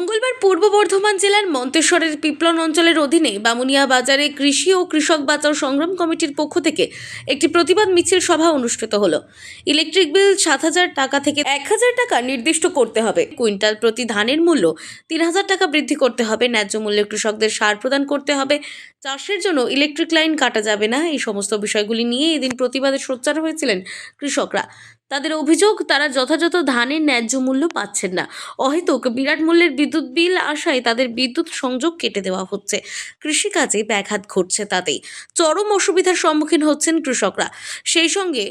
মঙ্গলবার পূর্ব বর্ধমান জেলার মন্তেশ্বরের পিপলন অঞ্চলের অধীনে বামুনিয়া বাজারে কৃষি ও কৃষক বাঁচাও সংগ্রাম কমিটির পক্ষ থেকে একটি প্রতিবাদ মিছিল সভা অনুষ্ঠিত হলো। ইলেকট্রিক বিল সাত হাজার টাকা থেকে এক হাজার টাকা নির্দিষ্ট করতে হবে। কুইন্টাল প্রতি ধানের মূল্য তিন হাজার টাকা বৃদ্ধি করতে হবে। ন্যায্য মূল্যে কৃষকদের সার প্রদান করতে হবে। চাষের জন্য ইলেকট্রিক লাইন কাটা যাবে না? এই সমস্ত বিষয়গুলি নিয়ে এদিন প্রতিবাদে সোচ্চার হয়েছিলেন কৃষকরা। তাদের অভিযোগ, তারা যথাযথ ধানের ন্যায্য মূল্য পাচ্ছেন না। অহেতুক বিরাট মূল্যের বিদ্যুৎ বিল আসায় তাদের বিদ্যুৎ সংযোগ কেটে দেওয়া হচ্ছে। কৃষিকাজে ব্যাঘাত ঘটছে তাতেই। চরম অসুবিধার সম্মুখীন হচ্ছেন কৃষকরা। সেই সঙ্গে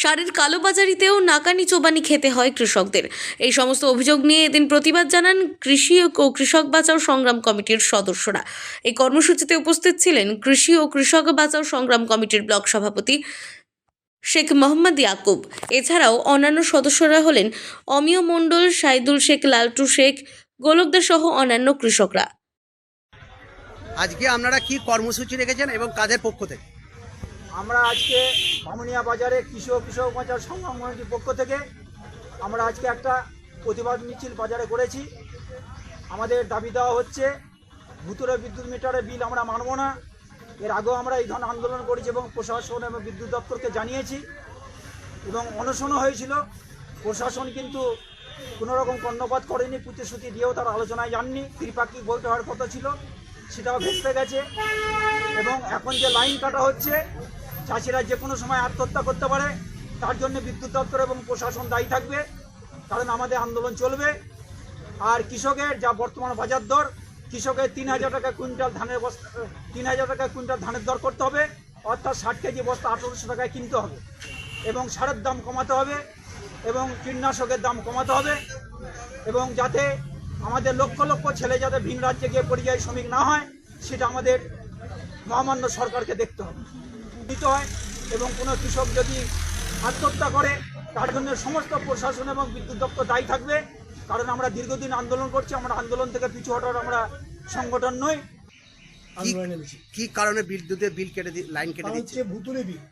সারের কালোবাজারিতেও নাকানি চোবানি খেতে হয় কৃষকদের। এই সমস্ত অভিযোগ নিয়ে এদিন প্রতিবাদ জানান কৃষি ও কৃষক বাঁচাও সংগ্রাম কমিটির সদস্যরা। এই কর্মসূচিতে উপস্থিত ছিলেন কৃষি ও কৃষক বাঁচাও সংগ্রাম কমিটির ব্লক সভাপতি শেখ মোহাম্মদ ইয়াকুব। এছাড়াও অন্যান্য সদস্যরা হলেন অমিয় মণ্ডল, সাইদুল শেখ, লালটু শেখ, গোলকদার সহ অন্যান্য কৃষকরা। আজকে আপনারা কি কর্মসূচি রেখেছেন এবং কাদের পক্ষ থেকে? আমরা আজকে বামুনিয়া বাজারে কৃষক কৃষক বাজার সংগ্রাম কমিটির পক্ষ থেকে আমরা আজকে একটা প্রতিবাদ মিছিল বাজারে করেছি। আমাদের দাবি দেওয়া হচ্ছে ভূতুরে বিদ্যুৎ মিটারের বিল আমরা মানব না। এর আগেও আমরা এই ধরনের আন্দোলন করেছি এবং প্রশাসন এবং বিদ্যুৎ দপ্তরকে জানিয়েছি এবং অনশনও হয়েছিল। প্রশাসন কিন্তু কোনো রকম কর্ণপাত করেনি, প্রতিশ্রুতি দিয়েও তারা আলোচনায় যাননি। ত্রিপাক্ষিক বলতে হওয়ার কথা ছিল, সেটাও ভেস্তে গেছে। এবং এখন যে লাইন কাটা হচ্ছে চাষিরা যে কোনো সময় আত্মহত্যা করতে পারে, তার জন্য বিদ্যুৎ দপ্তর এবং প্রশাসন দায়ী থাকবে, কারণ আমাদের আন্দোলন চলবে। আর কৃষকের যা বর্তমান বাজার দর, কৃষকের তিন হাজার টাকা কুইন্টাল ধানের বস্তা, তিন হাজার টাকা কুইন্টাল ধানের দর করতে হবে, অর্থাৎ ষাট কেজি বস্তা আঠারোশো টাকায় কিনতে হবে এবং সারের দাম কমাতে হবে এবং কীটনাশকের দাম কমাতে হবে এবং যাতে আমাদের লক্ষ লক্ষ ছেলে যাতে ভিন রাজ্যে গিয়ে পরিযায়ী শ্রমিক না হয়, সেটা আমাদের মহামান্য সরকারকে দেখতে হবে। দিতে হয় এবং কোনো কৃষক যদি আত্মহত্যা করে তার জন্য সমস্ত প্রশাসন এবং বিদ্যুৎ দপ্তর দায়ী থাকবে। কারণ আমরা দীর্ঘদিন আন্দোলন করছি আমরা আন্দোলন থেকে পিছু হটার আমরা সংগঠন নই। কি কি কারণে বিদ্যুতের বিল কেটে লাইন কেটে দিচ্ছে? হচ্ছে ভুতুরে বিল।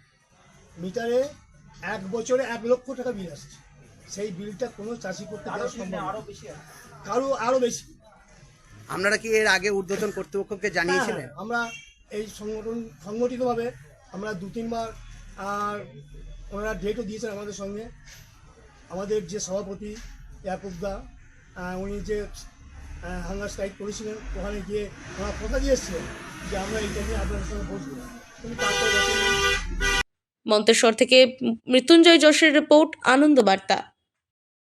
মিটারে এক বছরে এক লক্ষ টাকা বিল আসছে। সেই বিলটা কোনো চাষি করতে আরও সম্ভব আরও বেশি। কারও আরও বেশি। আপনারা কি এর আগে ঊর্ধ্বতন কর্তৃপক্ষকে জানিয়েছিলেন? হ্যাঁ, আমরা এই সংগঠন সংগঠিতভাবে আমরা দু তিনবার আর ওনারা ডেটও দিয়েছেন আমাদের সঙ্গে। আমাদের যে সভাপতি ইয়াকুবদা উনি যে হাঙ্গার স্ট্রাইক করেছিলেন, ওখানে গিয়ে ওনারা কথা দিয়েছিলেন যে আমরা এইটা নিয়ে আপনাদের সঙ্গে বসবো। মন্তেশ্বর থেকে মৃত্যুঞ্জয় যশের রিপোর্ট, আনন্দ বার্তা।